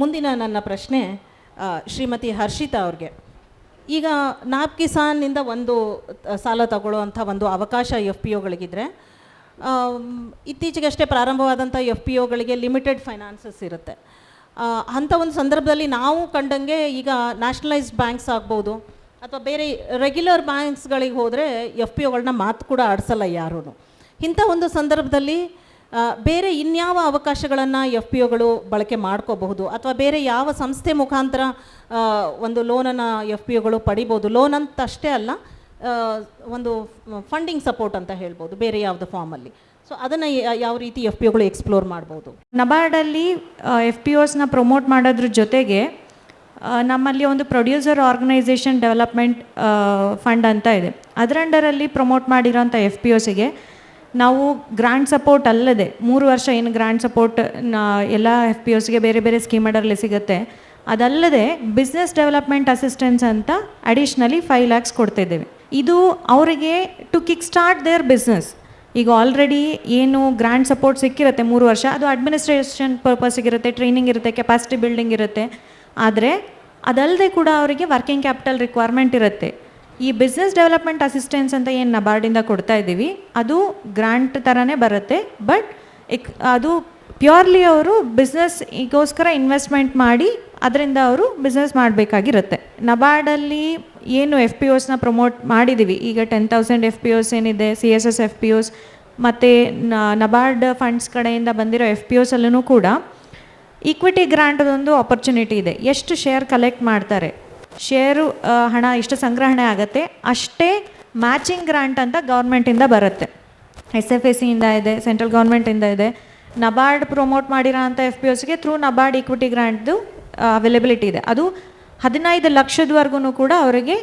ಮುಂದಿನ ನನ್ನ ಪ್ರಶ್ನೆ ಶ್ರೀಮತಿ ಹರ್ಷಿತಾ ಅವ್ರಿಗೆ. ಈಗ ನಾಬ್ ಕಿಸಾನ್ನಿಂದ ಒಂದು ಸಾಲ ತಗೊಳ್ಳುವಂಥ ಒಂದು ಅವಕಾಶ ಎಫ್ ಪಿ ಒಗಳಿಗಿದ್ರೆ ಇತ್ತೀಚೆಗಷ್ಟೇ ಪ್ರಾರಂಭವಾದಂಥ ಎಫ್ ಪಿ ಒಗಳಿಗೆ ಲಿಮಿಟೆಡ್ ಫೈನಾನ್ಸಸ್ ಇರುತ್ತೆ. ಅಂಥ ಒಂದು ಸಂದರ್ಭದಲ್ಲಿ ನಾವು ಕಂಡಂಗೆ ಈಗ ನ್ಯಾಷನಲೈಸ್ಡ್ ಬ್ಯಾಂಕ್ಸ್ ಆಗ್ಬೋದು, ಅಥವಾ ಬೇರೆ ರೆಗ್ಯುಲರ್ ಬ್ಯಾಂಕ್ಸ್ಗಳಿಗೆ ಹೋದರೆ ಎಫ್ ಪಿ ಒಗಳನ್ನ ಮಾತು ಕೂಡ ಆಡಿಸಲ್ಲ ಯಾರೂ ಇಂಥ ಒಂದು ಸಂದರ್ಭದಲ್ಲಿ ಬೇರೆ ಇನ್ಯಾವ ಅವಕಾಶಗಳನ್ನು ಎಫ್ ಪಿ ಒಗಳು ಬಳಕೆ ಮಾಡ್ಕೋಬಹುದು? ಅಥವಾ ಬೇರೆ ಯಾವ ಸಂಸ್ಥೆ ಮುಖಾಂತರ ಒಂದು ಲೋನನ್ನು ಎಫ್ ಪಿ ಒಗಳು ಪಡಿಬೋದು ಲೋನ್ ಅಂತ ಅಷ್ಟೇ ಅಲ್ಲ ಒಂದು ಫಂಡಿಂಗ್ ಸಪೋರ್ಟ್ ಅಂತ ಹೇಳ್ಬೋದು, ಬೇರೆ ಯಾವುದೋ ಫಾರ್ಮಲ್ಲಿ ಸೊ ಅದನ್ನು ಯಾವ ರೀತಿ ಎಫ್ ಪಿ ಒಗಳು ಎಕ್ಸ್ಪ್ಲೋರ್ ಮಾಡ್ಬೋದು? ನಬಾರ್ಡಲ್ಲಿ ಎಫ್ ಪಿ ಒಸ್ನ ಪ್ರಮೋಟ್ ಮಾಡೋದ್ರ ಜೊತೆಗೆ ನಮ್ಮಲ್ಲಿ ಒಂದು ಪ್ರೊಡ್ಯೂಸರ್ ಆರ್ಗನೈಸೇಷನ್ ಡೆವಲಪ್ಮೆಂಟ್ ಫಂಡ್ ಅಂತ ಇದೆ. ಅದರ ಅಂಡರಲ್ಲಿ ಪ್ರಮೋಟ್ ಮಾಡಿರೋಂಥ ಎಫ್ ಪಿ ಒಸಿಗೆ ನಾವು ಗ್ರಾಂಟ್ ಸಪೋರ್ಟ್ ಅಲ್ಲದೆ, ಮೂರು ವರ್ಷ ಏನು ಗ್ರಾಂಟ್ ಸಪೋರ್ಟ್ ಎಲ್ಲ ಎಫ್ ಪಿ ಒಸ್ಗೆ ಬೇರೆ ಬೇರೆ ಸ್ಕೀಮ್ ಅಡರಲ್ಲಿ ಸಿಗುತ್ತೆ. ಅದಲ್ಲದೆ ಬಿಸ್ನೆಸ್ ಡೆವಲಪ್ಮೆಂಟ್ ಅಸಿಸ್ಟೆನ್ಸ್ ಅಂತ ಅಡಿಷ್ನಲಿ ಫೈವ್ ಲ್ಯಾಕ್ಸ್ ಕೊಡ್ತಾಯಿದ್ದೇವೆ ಇದು ಅವರಿಗೆ to kick start their business ಈಗ ಆಲ್ರೆಡಿ ಏನು ಗ್ರ್ಯಾಂಡ್ ಸಪೋರ್ಟ್ ಸಿಕ್ಕಿರುತ್ತೆ ಮೂರು ವರ್ಷ, ಅದು ಅಡ್ಮಿನಿಸ್ಟ್ರೇಷನ್ ಪರ್ಪಸ್ಗಿರುತ್ತೆ ಟ್ರೈನಿಂಗ್ ಇರುತ್ತೆ ಕೆಪಾಸಿಟಿ ಬಿಲ್ಡಿಂಗ್ ಇರುತ್ತೆ. ಆದರೆ ಅದಲ್ಲದೆ ಕೂಡ ಅವರಿಗೆ ವರ್ಕಿಂಗ್ ಕ್ಯಾಪಿಟಲ್ ರಿಕ್ವೈರ್ಮೆಂಟ್ ಇರುತ್ತೆ. ಈ ಬಿಸ್ನೆಸ್ ಡೆವಲಪ್ಮೆಂಟ್ ಅಸಿಸ್ಟೆನ್ಸ್ ಅಂತ ಏನು ನಬಾರ್ಡಿಂದ ಕೊಡ್ತಾ ಇದ್ದೀವಿ, ಅದು ಗ್ರ್ಯಾಂಟ್ ಥರನೇ ಬರುತ್ತೆ ಬಟ್ ಎಕ್ ಅದು ಪ್ಯೂರ್ಲಿ ಅವರು ಬಿಸ್ನೆಸ್ ಈಗೋಸ್ಕರ ಇನ್ವೆಸ್ಟ್ಮೆಂಟ್ ಮಾಡಿ, ಅದರಿಂದ ಅವರು ಬಿಸ್ನೆಸ್ ಮಾಡಬೇಕಾಗಿರುತ್ತೆ. ನಬಾರ್ಡಲ್ಲಿ ಏನು ಎಫ್ ಪಿ ಓಸ್ನ ಪ್ರಮೋಟ್ ಮಾಡಿದ್ದೀವಿ ಈಗ ten thousand F P Os ಏನಿದೆ C S S F P Os ಮತ್ತು ನಬಾರ್ಡ್ ಫಂಡ್ಸ್ ಕಡೆಯಿಂದ ಬಂದಿರೋ ಎಫ್ ಪಿ ಓಸಲ್ಲೂ ಕೂಡ ಈಕ್ವಿಟಿ ಗ್ರ್ಯಾಂಟದೊಂದು ಆಪರ್ಚುನಿಟಿ ಇದೆ. ಎಷ್ಟು ಶೇರ್ ಕಲೆಕ್ಟ್ ಮಾಡ್ತಾರೆ? ಶೇರು ಹಣ, ಇಷ್ಟು ಸಂಗ್ರಹಣೆ ಆಗುತ್ತೆ. ಅಷ್ಟೇ ಮ್ಯಾಚಿಂಗ್ ಗ್ರಾಂಟ್ ಅಂತ ಗೌರ್ಮೆಂಟಿಂದ ಬರುತ್ತೆ. ಎಸ್ ಎಫ್ ಎ ಸಿಯಿಂದ ಇದೆ ಸೆಂಟ್ರಲ್ ಗೌರ್ಮೆಂಟಿಂದ ಇದೆ ನಬಾರ್ಡ್ ಪ್ರಮೋಟ್ ಮಾಡಿರೋ ಅಂಥ ಎಫ್ ಪಿ ಸಿಗೆ ಥ್ರೂ ನಬಾರ್ಡ್ ಈಕ್ವಿಟಿ ಗ್ರಾಂಟ್ದು ಅವೈಲಬಿಲಿಟಿ ಇದೆ. ಅದು ಹದಿನೈದು ಲಕ್ಷದವರೆಗೂ ಕೂಡ ಅವರಿಗೆ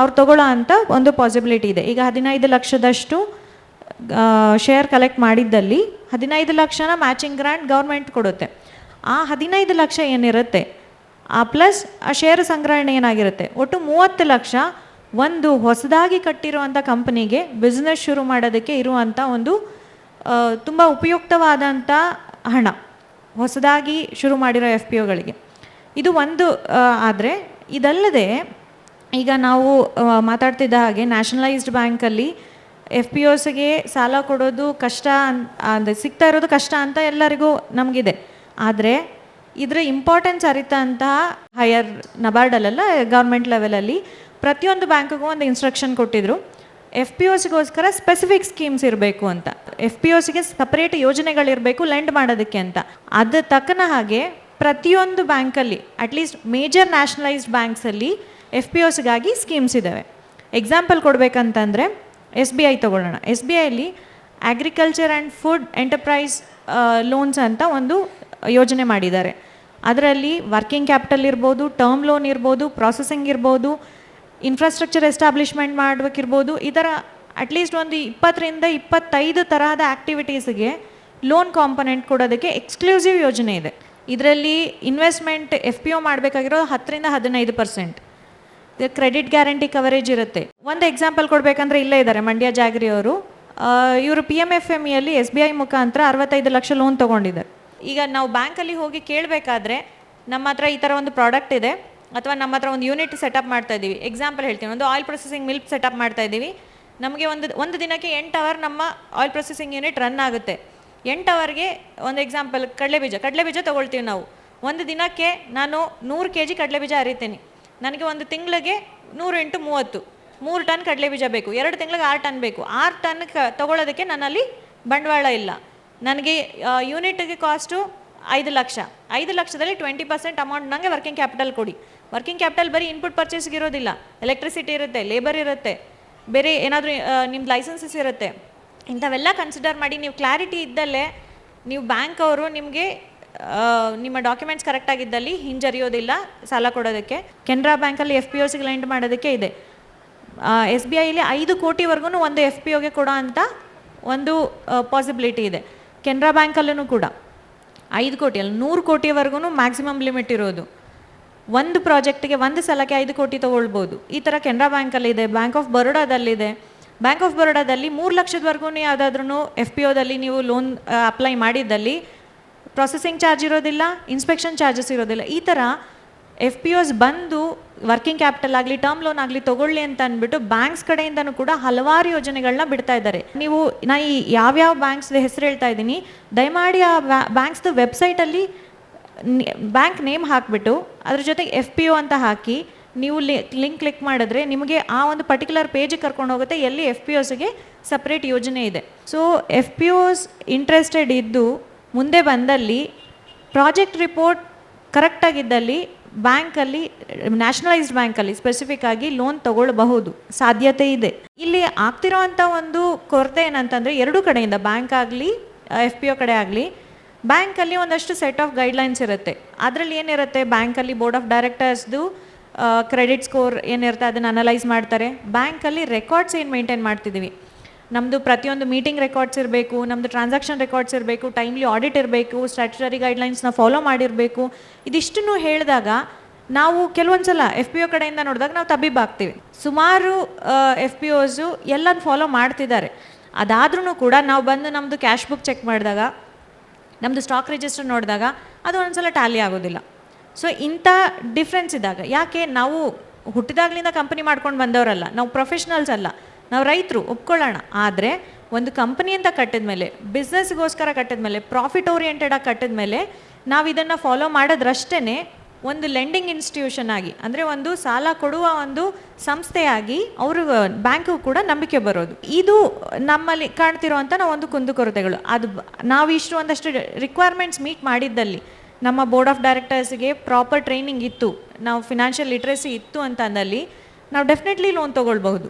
ಅವ್ರು ತಗೊಳ್ಳೋ ಅಂತ ಒಂದು ಪಾಸಿಬಿಲಿಟಿ ಇದೆ. ಈಗ ಹದಿನೈದು ಲಕ್ಷದಷ್ಟು ಶೇರ್ ಕಲೆಕ್ಟ್ ಮಾಡಿದ್ದಲ್ಲಿ ಹದಿನೈದು ಲಕ್ಷನ ಮ್ಯಾಚಿಂಗ್ ಗ್ರಾಂಟ್ ಗೌರ್ಮೆಂಟ್ ಕೊಡುತ್ತೆ. ಆ ಹದಿನೈದು ಲಕ್ಷ ಏನಿರುತ್ತೆ? ಆ ಪ್ಲಸ್ ಆ ಷೇರು ಸಂಗ್ರಹಣೆ ಏನಾಗಿರುತ್ತೆ? ಒಟ್ಟು ಮೂವತ್ತು ಲಕ್ಷ ಒಂದು ಹೊಸದಾಗಿ ಕಟ್ಟಿರುವಂಥ ಕಂಪನಿಗೆ ಬಿಸ್ನೆಸ್ ಶುರು ಮಾಡೋದಕ್ಕೆ ಇರುವಂಥ ಒಂದು ತುಂಬ ಉಪಯುಕ್ತವಾದಂಥ ಹಣ ಹೊಸದಾಗಿ ಶುರು ಮಾಡಿರೋ ಎಫ್ ಪಿ ಒಗಳಿಗೆ ಇದು ಒಂದು ಆದರೆ ಇದಲ್ಲದೆ ಈಗ ನಾವು ಮಾತಾಡ್ತಿದ್ದ ಹಾಗೆ ನ್ಯಾಷನಲೈಸ್ಡ್ ಬ್ಯಾಂಕಲ್ಲಿ ಎಫ್ ಪಿ ಒಸ್ಗೆ ಸಾಲ ಕೊಡೋದು ಕಷ್ಟ ಅಂದರೆ ಸಿಗ್ತಾ ಇರೋದು ಕಷ್ಟ ಅಂತ ಎಲ್ಲರಿಗೂ ನಮಗಿದೆ. ಆದರೆ ಇದರ ಇಂಪಾರ್ಟೆನ್ಸ್ ಅರಿತಂತಹ ಹೈಯರ್ ನಬಾರ್ಡಲ್ಲೆಲ್ಲ ಗೌರ್ಮೆಂಟ್ ಲೆವೆಲಲ್ಲಿ ಪ್ರತಿಯೊಂದು ಬ್ಯಾಂಕ್ಗೂ ಒಂದು ಇನ್ಸ್ಟ್ರಕ್ಷನ್ ಕೊಟ್ಟಿದ್ರು. ಎಫ್ ಪಿ ಒಸ್ಗೋಸ್ಕರ ಸ್ಪೆಸಿಫಿಕ್ ಸ್ಕೀಮ್ಸ್ ಇರಬೇಕು ಅಂತ. ಎಫ್ ಪಿ ಒಸ್ಗೆ ಸಪರೇಟ್ ಯೋಜನೆಗಳಿರಬೇಕು ಲೆಂಡ್ ಮಾಡೋದಕ್ಕೆ ಅಂತ. ಅದು ತಕ್ಕನ ಹಾಗೆ ಪ್ರತಿಯೊಂದು ಬ್ಯಾಂಕಲ್ಲಿ ಅಟ್ಲೀಸ್ಟ್ ಮೇಜರ್ ನ್ಯಾಷನಲೈಸ್ಡ್ ಬ್ಯಾಂಕ್ಸಲ್ಲಿ ಎಫ್ ಪಿ ಒಸ್ಗಾಗಿ ಸ್ಕೀಮ್ಸ್ ಇದ್ದಾವೆ ಎಕ್ಸಾಂಪಲ್ ಕೊಡಬೇಕಂತಂದರೆ ಎಸ್ ಬಿ ಐ ತೊಗೊಳ್ಳೋಣ. S B ಐಲಿ agriculture and food enterprise loans ಅಂತ ಒಂದು ಯೋಜನೆ ಮಾಡಿದ್ದಾರೆ. ಅದರಲ್ಲಿ ವರ್ಕಿಂಗ್ ಕ್ಯಾಪಿಟಲ್ ಇರ್ಬೋದು ಟರ್ಮ್ ಲೋನ್ ಇರ್ಬೋದು ಪ್ರಾಸೆಸಿಂಗ್ ಇರ್ಬೋದು ಇನ್ಫ್ರಾಸ್ಟ್ರಕ್ಚರ್ ಎಸ್ಟಾಬ್ಲಿಷ್ಮೆಂಟ್ ಮಾಡಬೇಕಿರ್ಬೋದು, ಈ ಥರ ಅಟ್ಲೀಸ್ಟ್ ಒಂದು ಇಪ್ಪತ್ತರಿಂದ ಇಪ್ಪತ್ತೈದು ತರಹದ ಆ್ಯಕ್ಟಿವಿಟೀಸ್ಗೆ ಲೋನ್ ಕಾಂಪೊನೆಂಟ್ ಕೊಡೋದಕ್ಕೆ ಎಕ್ಸ್ಕ್ಲೂಸಿವ್ ಯೋಜನೆ ಇದೆ. ಇದರಲ್ಲಿ ಇನ್ವೆಸ್ಟ್ಮೆಂಟ್ ಎಫ್ ಪಿ ಒ ಮಾಡಬೇಕಾಗಿರೋದು ಹತ್ತರಿಂದ ಹದಿನೈದು ಪರ್ಸೆಂಟ್ ಕ್ರೆಡಿಟ್ ಗ್ಯಾರಂಟಿ ಕವರೇಜ್ ಇರುತ್ತೆ. ಒಂದು ಎಕ್ಸಾಂಪಲ್ ಕೊಡಬೇಕಂದ್ರೆ ಇಲ್ಲೇ ಇದ್ದಾರೆ, ಮಂಡ್ಯ ಜಾಗರಿ ಅವರು. ಇವರು ಪಿ ಎಂ ಎಫ್ ಎಂ ಇಯಲ್ಲಿ ಎಸ್ ಬಿ ಐ ಮುಖಾಂತರ ಅರವತ್ತೈದು ಲಕ್ಷ ಲೋನ್ ತೊಗೊಂಡಿದ್ದಾರೆ. ಈಗ ನಾವು ಬ್ಯಾಂಕಲ್ಲಿ ಹೋಗಿ ಕೇಳಬೇಕಾದ್ರೆ ನಮ್ಮ ಹತ್ರ ಈ ಥರ ಒಂದು ಪ್ರಾಡಕ್ಟ್ ಇದೆ ಅಥವಾ ನಮ್ಮ ಹತ್ರ ಒಂದು ಯೂನಿಟ್ ಸೆಟಪ್ ಮಾಡ್ತಾ ಇದ್ದೀವಿ. ಎಕ್ಸಾಂಪಲ್ ಹೇಳ್ತೀನಿ. ಒಂದು ಆಯಿಲ್ ಪ್ರೊಸೆಸಿಂಗ್ ಮಿಲ್ಕ್ ಸೆಟಪ್ ಮಾಡ್ತಾ ಇದ್ದೀವಿ. ನಮಗೆ ಒಂದು ಒಂದು ದಿನಕ್ಕೆ ಎಂಟು ಅವರ್ ನಮ್ಮ ಆಯಿಲ್ ಪ್ರೊಸೆಸಿಂಗ್ ಯೂನಿಟ್ ರನ್ ಆಗುತ್ತೆ. ಎಂಟು ಅವರ್ಗೆ ಒಂದು ಎಕ್ಸಾಂಪಲ್ ಕಡಲೆಬೀಜ ಕಡಲೆಬೀಜ ತೊಗೊಳ್ತೀವಿ ನಾವು. ಒಂದು ದಿನಕ್ಕೆ ನಾನು ನೂರು ಕೆ ಜಿ ಕಡಲೆಬೀಜ ಅರಿತೀನಿ ನನಗೆ ಒಂದು ತಿಂಗಳಿಗೆ ನೂರು ಇಂಟು ಮೂವತ್ತು. ಮೂರು ಟನ್ ಕಡಲೆಬೀಜ ಬೇಕು. ಎರಡು ತಿಂಗಳಿಗೆ ಆರು ಟನ್ ಬೇಕು. ಆರು ಟನ್ ಕ, ತಗೊಳ್ಳೋದಕ್ಕೆ ನನ್ನಲ್ಲಿ ಬಂಡವಾಳ ಇಲ್ಲ. ನನಗೆ ಯೂನಿಟ್ಗೆ ಕಾಸ್ಟು ಐದು ಲಕ್ಷ. ಐದು ಲಕ್ಷದಲ್ಲಿ ಟ್ವೆಂಟಿ ಪರ್ಸೆಂಟ್ ಅಮೌಂಟ್ ನನಗೆ ವರ್ಕಿಂಗ್ ಕ್ಯಾಪಿಟಲ್ ಕೊಡಿ. ವರ್ಕಿಂಗ್ ಕ್ಯಾಪಿಟಲ್ ಬರೀ ಇನ್ಪುಟ್ ಪರ್ಚೇಸ್ಗೆ ಇರೋದಿಲ್ಲ. ಎಲೆಕ್ಟ್ರಿಸಿಟಿ ಇರುತ್ತೆ ಲೇಬರ್ ಇರುತ್ತೆ, ಬೇರೆ ಏನಾದರೂ ನಿಮ್ದು ಲೈಸೆನ್ಸಸ್ ಇರುತ್ತೆ. ಇಂಥವೆಲ್ಲ ಕನ್ಸಿಡರ್ ಮಾಡಿ, ನೀವು ಕ್ಲಾರಿಟಿ ಇದ್ದಲ್ಲೇ ನೀವು ಬ್ಯಾಂಕ್ ಅವರು ನಿಮಗೆ ನಿಮ್ಮ ಡಾಕ್ಯುಮೆಂಟ್ಸ್ ಕರೆಕ್ಟಾಗಿದ್ದಲ್ಲಿ ಹಿಂಜರಿಯೋದಿಲ್ಲ ಸಾಲ ಕೊಡೋದಕ್ಕೆ. ಕೆನರಾ ಬ್ಯಾಂಕಲ್ಲಿ ಎಫ್ ಪಿ ಒಸಿಗೆ ಲೆಂಡ್ ಮಾಡೋದಕ್ಕೆ ಇದೆ. ಎಸ್ ಬಿ ಐಲಿ ಐದು ಕೋಟಿವರೆಗೂ ಒಂದು ಎಫ್ ಪಿ ಒಗೆ ಕೊಡೋ ಅಂಥ ಒಂದು ಪಾಸಿಬಿಲಿಟಿ ಇದೆ. ಕೆನರಾ ಬ್ಯಾಂಕಲ್ಲೂ ಕೂಡ ಐದು ಕೋಟಿ, ಅಲ್ಲಿ ನೂರು ಕೋಟಿವರೆಗೂ ಮ್ಯಾಕ್ಸಿಮಮ್ ಲಿಮಿಟ್ ಇರೋದು. ಒಂದು ಪ್ರಾಜೆಕ್ಟ್ಗೆ ಒಂದು ಸಲಕ್ಕೆ ಐದು ಕೋಟಿ ತೊಗೊಳ್ಬೋದು. ಈ ಥರ ಕೆನರಾ ಬ್ಯಾಂಕಲ್ಲಿದೆ ಬ್ಯಾಂಕ್ ಆಫ್ ಬರೋಡಾದಲ್ಲಿದೆ ಬ್ಯಾಂಕ್ ಆಫ್ ಬರೋಡಾದಲ್ಲಿ ಮೂರು ಲಕ್ಷದವರೆಗೂ ಯಾವುದಾದ್ರೂ ಎಫ್ ಪಿ ಓದಲ್ಲಿ ನೀವು ಲೋನ್ ಅಪ್ಲೈ ಮಾಡಿದ್ದಲ್ಲಿ ಪ್ರೊಸೆಸಿಂಗ್ ಚಾರ್ಜ್ ಇರೋದಿಲ್ಲ ಇನ್ಸ್ಪೆಕ್ಷನ್ ಚಾರ್ಜಸ್ ಇರೋದಿಲ್ಲ. ಈ ಥರ ಎಫ್ ಪಿ ಓಸ್ ಬಂದು ವರ್ಕಿಂಗ್ ಕ್ಯಾಪಿಟಲ್ ಆಗಲಿ ಟರ್ಮ್ ಲೋನ್ ಆಗಲಿ ತಗೊಳ್ಳಿ ಅಂತ ಅಂದ್ಬಿಟ್ಟು ಬ್ಯಾಂಕ್ಸ್ ಕಡೆಯಿಂದನೂ ಕೂಡ ಹಲವಾರು ಯೋಜನೆಗಳನ್ನ ಬಿಡ್ತಾ ಇದ್ದಾರೆ. ನೀವು, ನಾ ಈ ಯಾವ್ಯಾವ ಬ್ಯಾಂಕ್ಸ್ ಹೆಸರು ಹೇಳ್ತಾ ಇದ್ದೀನಿ. ದಯಮಾಡಿ ಆ ಬ್ಯಾಂಕ್ಸ್ದು ವೆಬ್ಸೈಟಲ್ಲಿ ಬ್ಯಾಂಕ್ ನೇಮ್ ಹಾಕಿಬಿಟ್ಟು, ಅದ್ರ ಜೊತೆಗೆ ಎಫ್ ಪಿ ಒ ಅಂತ ಹಾಕಿ, ನೀವು ಲಿಂಕ್ ಕ್ಲಿಕ್ ಮಾಡಿದ್ರೆ ನಿಮಗೆ ಆ ಒಂದು ಪರ್ಟಿಕ್ಯುಲರ್ ಪೇಜಿಗೆ ಕರ್ಕೊಂಡು ಹೋಗುತ್ತೆ, ಎಲ್ಲಿ ಎಫ್ ಪಿ ಒಸ್ಗೆ ಸಪ್ರೇಟ್ ಯೋಜನೆ ಇದೆ. So F P Os interested ಇದ್ದು, ಮುಂದೆ ಬಂದಲ್ಲಿ ಪ್ರಾಜೆಕ್ಟ್ ರಿಪೋರ್ಟ್ ಕರೆಕ್ಟಾಗಿದ್ದಲ್ಲಿ ಬ್ಯಾಂಕಲ್ಲಿ, ನ್ಯಾಷನಲೈಸ್ಡ್ ಬ್ಯಾಂಕಲ್ಲಿ ಸ್ಪೆಸಿಫಿಕ್ ಆಗಿ ಲೋನ್ ತಗೊಳ್ಬಹುದು. ಸಾಧ್ಯತೆ ಇದೆ. ಇಲ್ಲಿ ಆಗ್ತಿರೋವಂಥ ಒಂದು ಕೊರತೆ ಏನಂತಂದರೆ ಎರಡೂ ಕಡೆಯಿಂದ, ಬ್ಯಾಂಕ್ ಆಗಲಿ ಎಫ್ ಪಿ ಒ ಕಡೆ ಆಗಲಿ, ಬ್ಯಾಂಕಲ್ಲಿ ಒಂದಷ್ಟು ಸೆಟ್ ಆಫ್ ಗೈಡ್ಲೈನ್ಸ್ ಇರುತ್ತೆ. ಅದರಲ್ಲಿ ಏನಿರುತ್ತೆ? ಬ್ಯಾಂಕಲ್ಲಿ ಬೋರ್ಡ್ ಆಫ್ ಡೈರೆಕ್ಟರ್ಸ್ದು ಕ್ರೆಡಿಟ್ ಸ್ಕೋರ್ ಏನಿರುತ್ತೆ? ಅದನ್ನು ಅನಲೈಸ್ ಮಾಡ್ತಾರೆ. ಬ್ಯಾಂಕಲ್ಲಿ ರೆಕಾರ್ಡ್ಸ್ ಏನು ಮೇಂಟೈನ್ ಮಾಡ್ತಿದ್ದೀವಿ? ನಮ್ಮದು ಪ್ರತಿಯೊಂದು ಮೀಟಿಂಗ್ ರೆಕಾರ್ಡ್ಸ್ ಇರಬೇಕು ನಮ್ಮದು ಟ್ರಾನ್ಸಾಕ್ಷನ್ ರೆಕಾರ್ಡ್ಸ್ ಇರಬೇಕು ಟೈಮ್ಲಿ ಆಡಿಟ್ ಇರಬೇಕು ಸ್ಟ್ಯಾಚುಟರಿ ಗೈಡ್ಲೈನ್ಸ್ನ ಫಾಲೋ ಮಾಡಿರಬೇಕು. ಇದಿಷ್ಟನ್ನು ಹೇಳಿದಾಗ ನಾವು ಕೆಲವೊಂದು ಸಲ ಎಫ್ ಪಿ ಒ ಕಡೆಯಿಂದ ನೋಡಿದಾಗ ನಾವು ತಬ್ಬಿಬ್ಬಾಗ್ತೀವಿ ಸುಮಾರು ಎಫ್ ಪಿ ಒಸು ಎಲ್ಲನ ಫಾಲೋ ಮಾಡ್ತಿದ್ದಾರೆ. ಅದಾದ್ರೂ ಕೂಡ ನಾವು ಬಂದು ನಮ್ಮದು ಕ್ಯಾಶ್ ಬುಕ್ ಚೆಕ್ ಮಾಡಿದಾಗ ನಮ್ಮದು ಸ್ಟಾಕ್ ರಿಜಿಸ್ಟರ್ ನೋಡಿದಾಗ ಅದು ಒಂದ್ಸಲ ಟ್ಯಾಲಿ ಆಗೋದಿಲ್ಲ. ಸೊ ಇಂಥ ಡಿಫ್ರೆನ್ಸ್ ಇದ್ದಾಗ, ಯಾಕೆ ನಾವು ಹುಟ್ಟಿದಾಗ್ಲಿಂದ ಕಂಪನಿ ಮಾಡ್ಕೊಂಡು ಬಂದವರಲ್ಲ, ನಾವು ಪ್ರೊಫೆಷ್ನಲ್ಸ್ ಅಲ್ಲ ನಾವು ರೈತರು, ಒಪ್ಕೊಳ್ಳೋಣ. ಆದರೆ ಒಂದು ಕಂಪನಿ ಅಂತ ಕಟ್ಟಿದ ಮೇಲೆ ಬಿಸ್ನೆಸ್ಗೋಸ್ಕರ ಕಟ್ಟಿದ ಮೇಲೆ ಪ್ರಾಫಿಟ್ ಓರಿಯೆಂಟೆಡಾಗಿ ಕಟ್ಟಿದ ಮೇಲೆ, ನಾವು ಇದನ್ನು ಫಾಲೋ ಮಾಡೋದ್ರಷ್ಟೇ ಒಂದು ಲೆಂಡಿಂಗ್ ಇನ್ಸ್ಟಿಟ್ಯೂಷನ್ ಆಗಿ, ಅಂದರೆ ಒಂದು ಸಾಲ ಕೊಡುವ ಒಂದು ಸಂಸ್ಥೆಯಾಗಿ ಅವರು ಬ್ಯಾಂಕು ಕೂಡ ನಂಬಿಕೆ ಬರೋದು. ಇದು ನಮ್ಮಲ್ಲಿ ಕಾಣ್ತಿರುವಂಥ ನಾವು ಒಂದು ಕುಂದುಕೊರತೆಗಳು ಅದು ನಾವು ಇಷ್ಟು ಒಂದಷ್ಟು ರಿಕ್ವೈರ್ಮೆಂಟ್ಸ್ ಮೀಟ್ ಮಾಡಿದ್ದಲ್ಲಿ, ನಮ್ಮ ಬೋರ್ಡ್ ಆಫ್ ಡೈರೆಕ್ಟರ್ಸ್ಗೆ ಪ್ರಾಪರ್ ಟ್ರೈನಿಂಗ್ ಇತ್ತು, ನಾವು ಫಿನಾನ್ಷಿಯಲ್ ಲಿಟ್ರೆಸಿ ಇತ್ತು ಅಂತ ಅಂದಲ್ಲಿ, ನಾವು ಡೆಫಿನೆಟ್ಲಿ ಲೋನ್ ತೊಗೊಳ್ಬಹುದು.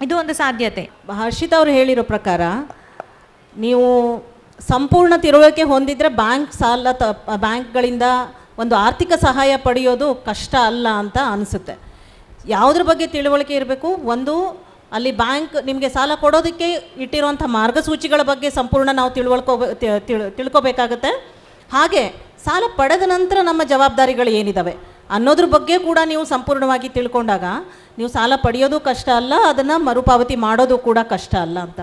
ಇದು ಒಂದು ಸಾಧ್ಯತೆ. ಹರ್ಷಿತ್ ಅವರು ಹೇಳಿರೋ ಪ್ರಕಾರ, ನೀವು ಸಂಪೂರ್ಣ ತಿಳುವಳಿಕೆ ಹೊಂದಿದ್ರೆ ಬ್ಯಾಂಕ್ ಸಾಲ ತ, ಬ್ಯಾಂಕ್ಗಳಿಂದ ಒಂದು ಆರ್ಥಿಕ ಸಹಾಯ ಪಡೆಯೋದು ಕಷ್ಟ ಅಲ್ಲ ಅಂತ ಅನಿಸುತ್ತೆ. ಯಾವುದ್ರ ಬಗ್ಗೆ ತಿಳುವಳಿಕೆ ಇರಬೇಕು? ಒಂದು, ಅಲ್ಲಿ ಬ್ಯಾಂಕ್ ನಿಮಗೆ ಸಾಲ ಕೊಡೋದಕ್ಕೆ ಇಟ್ಟಿರುವಂಥ ಮಾರ್ಗಸೂಚಿಗಳ ಬಗ್ಗೆ ಸಂಪೂರ್ಣ ನಾವು ತಿಳುವಳ್ಕೋ ತಿಳ್ಕೊಬೇಕಾಗತ್ತೆ. ಹಾಗೆ, ಸಾಲ ಪಡೆದ ನಂತರ ನಮ್ಮ ಜವಾಬ್ದಾರಿಗಳು ಏನಿದ್ದಾವೆ ಅನ್ನೋದ್ರ ಬಗ್ಗೆ ಕೂಡ ನೀವು ಸಂಪೂರ್ಣವಾಗಿ ತಿಳ್ಕೊಂಡಾಗ ನೀವು ಸಾಲ ಪಡೆಯೋದು ಕಷ್ಟ ಅಲ್ಲ, ಅದನ್ನು ಮರುಪಾವತಿ ಮಾಡೋದು ಕೂಡ ಕಷ್ಟ ಅಲ್ಲ ಅಂತ.